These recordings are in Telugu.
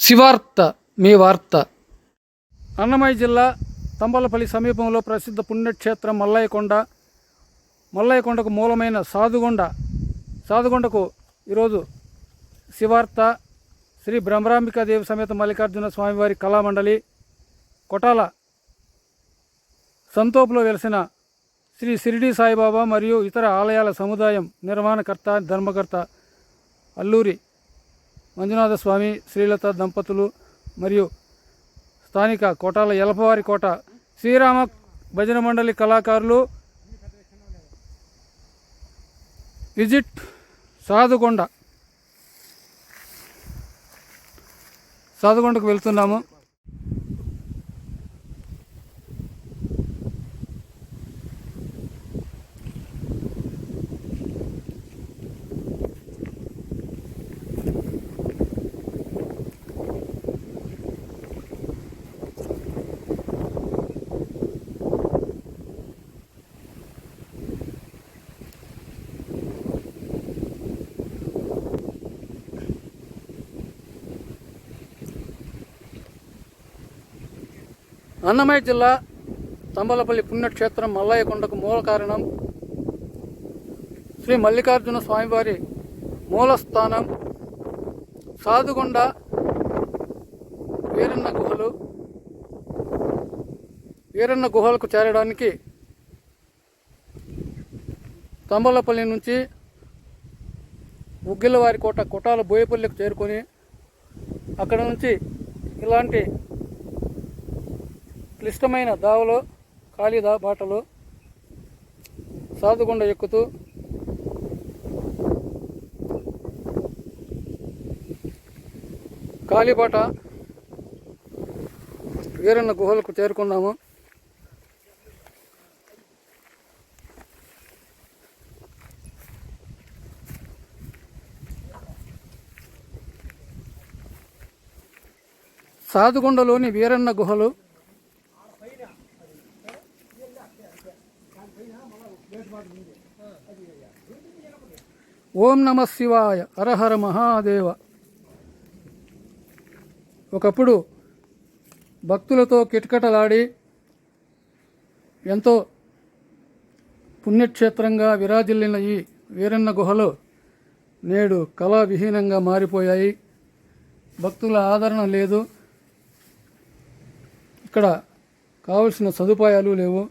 శివార్త మీ వార్త. అన్నమయ్య జిల్లా తంబలపల్లి సమీపంలో ప్రసిద్ధ పుణ్యక్షేత్రం మల్లయ్యకొండ. మల్లయ్యకొండకు మూలమైన సాధుగొండ. సాధుగొండకు ఈరోజు శివార్త. శ్రీ బ్రహ్మరాంబికాదేవి సమేత మల్లికార్జున స్వామివారి కళామండలి. కొటాల సంతోపులో వెలిసిన శ్రీ షిరిడి సాయిబాబా మరియు ఇతర ఆలయాల సముదాయం నిర్వహణకర్త ధర్మకర్త అల్లూరి మంజునాథ స్వామి శ్రీలత దంపతులు మరియు స్థానిక కోటాల ఎలపవారి కోట శ్రీరామ భజన మండలి కళాకారులు విజిట్ సాధుకొండ. సాధుకొండకు వెళ్తున్నాము. అన్నమయ్య జిల్లా తంబలపల్లి పుణ్యక్షేత్రం మల్లయ్య కొండకు మూల కారణం శ్రీ మల్లికార్జున స్వామివారి మూలస్థానం సాధుగొండ వీరన్న గుహలు. వీరన్న గుహలకు చేరడానికి తంబలపల్లి నుంచి ఉగ్గిలవారి కోట కొటాల బోయపల్లికి చేరుకొని అక్కడ నుంచి ఇలాంటి క్లిష్టమైన దావలో కాళీదా బాటలో సాధుగుండ ఎక్కుతూ కాళీబాట వీరన్న గుహలకు చేరుకున్నాము. సాధుగుండలోని వీరన్న గుహలు ఓం నమ శివాయ. హరహర మహాదేవ. ఒకప్పుడు భక్తులతో కిటకటలాడి ఎంతో పుణ్యక్షేత్రంగా విరాజిల్లిన ఈ వీరన్న గుహలు నేడు కళావిహీనంగా మారిపోయాయి. భక్తుల ఆదరణ లేదు. ఇక్కడ కావలసిన సదుపాయాలు లేవు.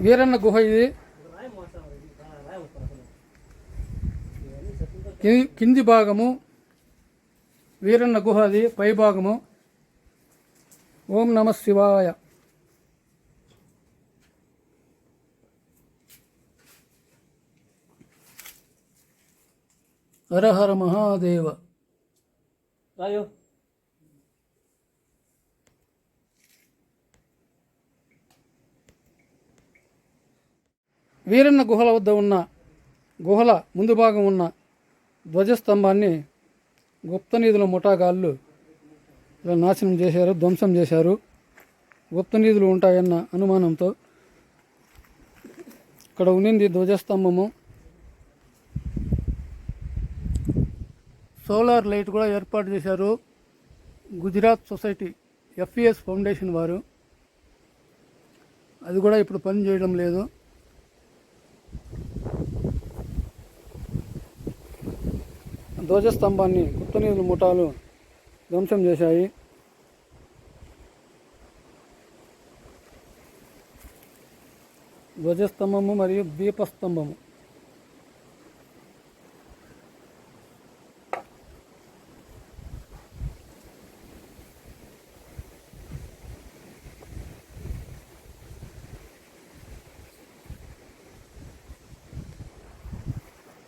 వీరన్న గుహ ఇది. కింది భాగము వీరన్న గుహ అది పై భాగము ఓం నమ శివాయ. హర హర మహాదేవ. రాయో. వీరన్న గుహల వద్ద ఉన్న గుహల ముందు భాగం ఉన్న ధ్వజస్తంభాన్ని గుప్తనీధుల ముఠాగాళ్ళు ఇలా నాశనం చేశారు ధ్వంసం చేశారు. గుప్తనీధులు ఉంటాయన్న అనుమానంతో ఇక్కడ ఉన్నింది ధ్వజస్తంభము. సోలార్ లైట్ కూడా ఏర్పాటు చేశారు గుజరాత్ సొసైటీ ఎఫ్ఈఎస్ ఫౌండేషన్ వారు. అది కూడా ఇప్పుడు పని చేయడం లేదు. ధ్వజస్తంభాన్ని గుప్తనీరుల ముఠాలు ధ్వంసం చేశాయి. ధ్వజస్తంభము మరియు దీపస్తంభము.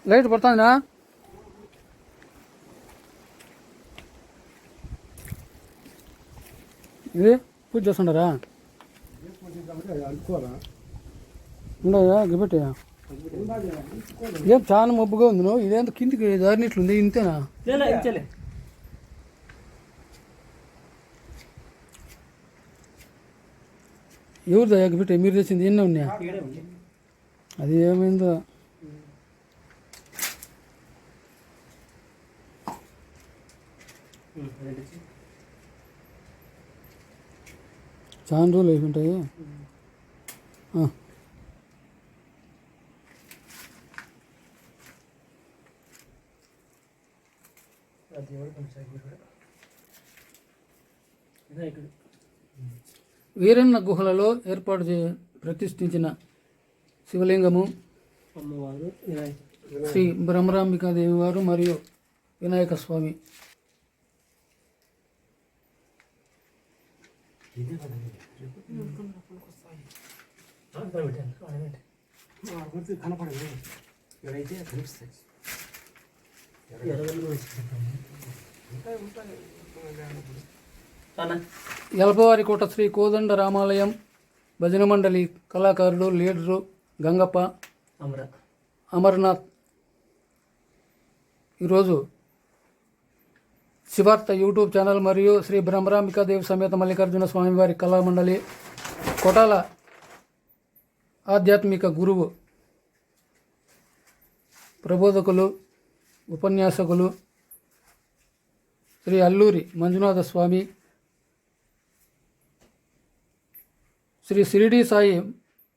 లైట్ పడుతుందా ఇది పూజ చేస్తుండారా? ఉండయా గిబెట్టయా ఏం చాలా మబ్బుగా ఉంది నువ్వు? ఇదేంత కిందికి దారినట్లుంది? ఇంతేనా? ఇచ్చేలే ఎవరిదా గిబెట్ట మీరు తెచ్చింది? ఎన్ని ఉన్నాయా? అది ఏమైందో? చాలా రోజులు అయి ఉంటాయి. వీరన్న గుహలలో ఏర్పాటు చే ప్రతిష్ఠించిన శివలింగము శ్రీ బ్రహ్మరాంబికాదేవి వారు మరియు వినాయక స్వామి. కనపడదు. ఎవరైతే కనిపిస్తాయి. అన్న ఎలపవారికోట శ్రీ కోదండ రామాలయం భజన మండలి కళాకారుడు లీడరు గంగప్ప అమర. అమర్నాథ్. ఈరోజు శివార్త యూట్యూబ్ ఛానల్ మరియు శ్రీ బ్రహ్మరాంబికాదేవి సమేత మల్లికార్జున స్వామివారి కళామండలి కొటాల ఆధ్యాత్మిక గురువు ప్రబోధకులు ఉపన్యాసకులు శ్రీ అల్లూరి మంజునాథ స్వామి శ్రీ షిరిడి సాయి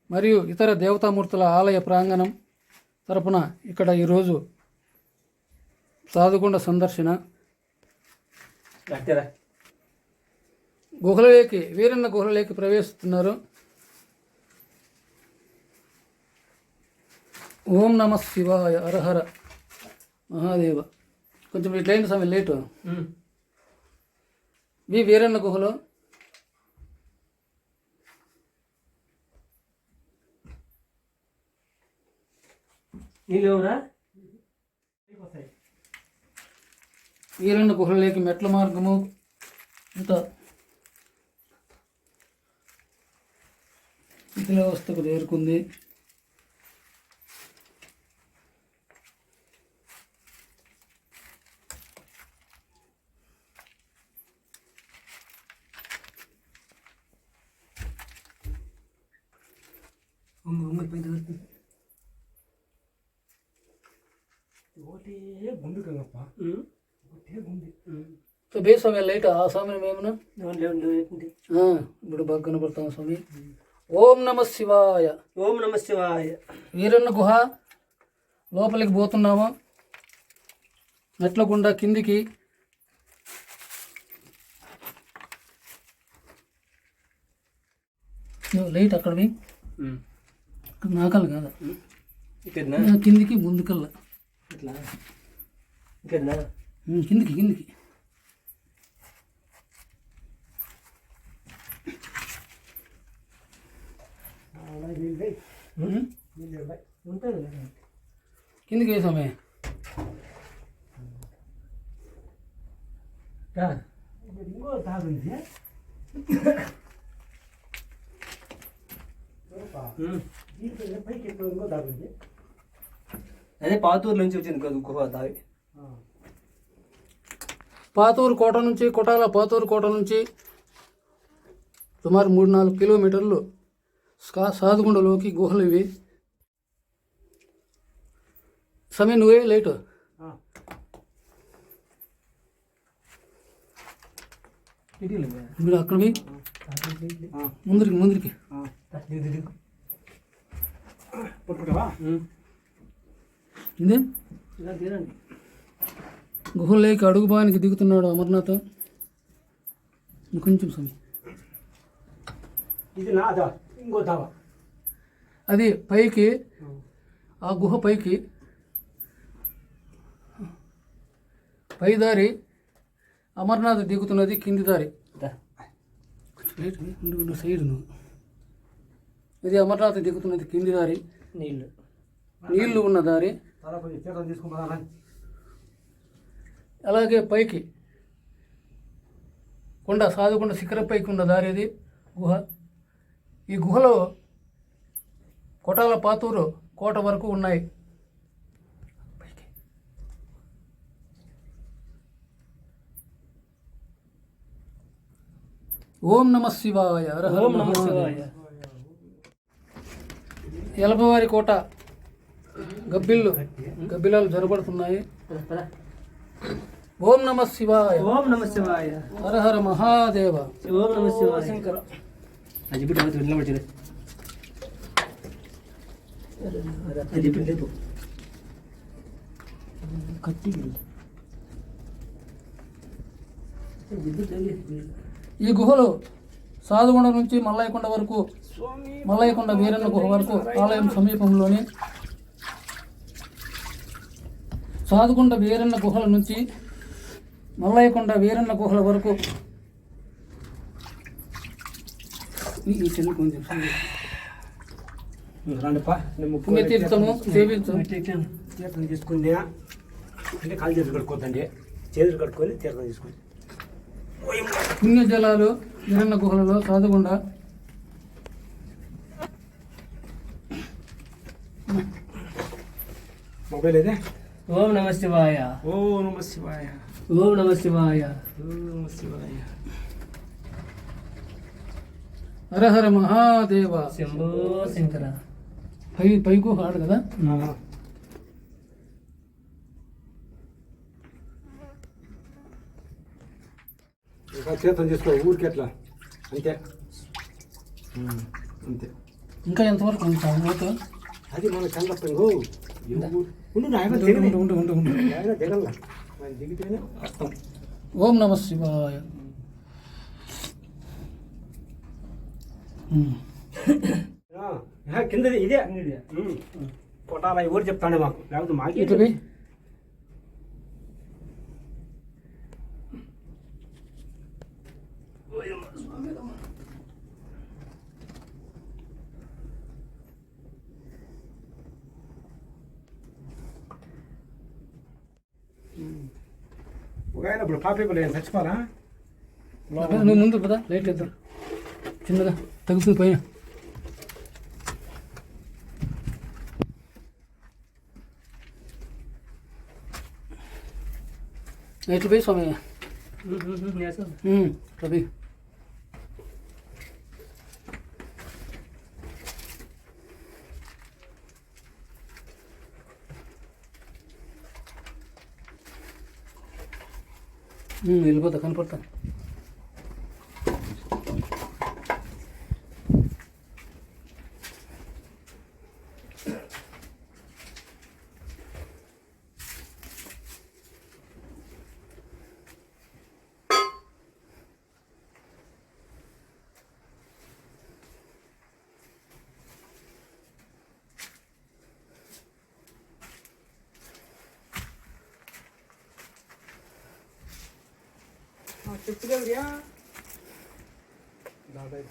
మరియు ఇతర దేవతామూర్తుల ఆలయ ప్రాంగణం తరపున ఇక్కడ ఈరోజు సాధుకొండ సందర్శన గుహలలోకి వీరన్న గుహలలోకి ప్రవేశిస్తున్నారు. ఓం నమ శివాయ హరహర మహాదేవ. కొంచెం ఇట్లయింది సమయం లేటు. వి వీరన్న గుహలో నీళ్ళు ఎవరా వీరన్న గుహలలోకి మెట్ల మార్గము. ఇంత శిథిలావస్థకు చేరుకుంది. ఒకటే గుండు గుండు బే స్వామి లైట్? ఆ స్వామిని మేమును ఇప్పుడు బాగా కనపడతాం స్వామి. ఓం నమ శివాయ. ఓం నమ శివాయ. వీరన్న గుహ లోపలికి పోతున్నాము. మెట్ల గుండా కిందికి లైట్ అక్కడవి అక్కడ నాకల్ కాదు. కిందికి ముందుకల్లా. కిందికి కిందికి నీళ్ళు ఉమ్, నీళ్ళు ఉంటుంది కిందికి వేసామే ఇంకో అదే పాతూరు నుంచి వచ్చింది కదా గుహ దావి పాతూరు కోట నుంచి కొటాల పాతూరు కోట నుంచి సుమారు మూడు నాలుగు కిలోమీటర్లు సాధుగుండలోకి గుహలు ఇవి. సమయం నువ్వే లేటు. మీరు అక్కడివి ముందరికి ముందరికి. ఇదే? ఇలా తీరండి. గుహల్లోకి అడుగుబానికి దిగుతున్నాడు అమర్నాథ్. ఇంకొంచెం సమయం. ఇది నా దా ఇంకో దావా. అది పైకి ఆ గుహ పైకి పై దారి అమర్నాథ్ దిగుతున్నది కింది దారి. సైడ్ నువ్వు ఇది అమర్నాథ్ దిగుతున్నది కింది దారి. నీళ్ళు. నీళ్ళు ఉన్న దారి. అలాగే పైకి కొండ సాధుకొండ శిఖర పైకి ఉన్న దారి ఇది గుహ. ఈ గుహలో కొటాల పాతూరు కోట వరకు ఉన్నాయి. ఓం నమ శివాయ ఓం నమ. శివాయ ఎలపవారి కోట గబ్బిళ్ళు గబ్బిలాలు జరబడుతున్నాయి. ఓం నమ శివాయ ఓం నమ శివాయ హర హర మహాదేవ ఓం నమ శివాయ శంకర అది ఇప్పుడు అవతల నిలబడి అది లేదు ఈ గుహలో సాధుగొండ నుంచి మల్లయ్యకొండ వరకు మల్లయ్యకొండ వీరన్న గుహ వరకు ఆలయం సమీపంలోని సాధుగుండ వీరన్న గుహల నుంచి మల్లయ్యకొండ వీరన్న గుహల వరకు కొంచెం రండిపా నేను ముక్కు పుణ్యతీర్థము సేవించు తీర్థం తీసుకుని అంటే కాలు చేతులు కడుక్కోద్దండి చేతులు కట్టుకొని తీర్థం తీసుకుని పుణ్య జలాలు వీరన్న గుహలలో సాధుకొండ మొబైల్ ఇదే ఓం నమ శివాయ. ఓ నమ శివాయ. ఓం నమ శివాయ. ఓ నమ శివాయ. హర హర మహాదేవ. శంభో శంకర. పై పై గుహ ఆడు కదా? తీర్థం తీసుకో ఊరికి ఎట్లా? అంతే. అంతే. ఇంకా ఎంతవరకు ఉంటాం ఓకే అది మన ఇంకో ఉండు నాయన ఉండు, ఉండు, ఉండు, ఉండు. దిగల్లా దిగితేనే. వస్తాం ఓం నమ శివాయ ఉమ్. ఆ, ఆ, కిందది ఇదే ఉమ్. కొట్టాల ఎవరు చెప్తానే మాకు లేకపోతే మాకే ఇటు పోయి. ఒక ఆయన ఇప్పుడు కాపీ లేదు చచ్చిపోరా నువ్వు ముందు పదా లైట్ వేద్దాం చిన్నగా తగ్గుతుంది పైన. ఎట్లు పోయి స్వామి? ఉమ్, రవి 그래 그래 나를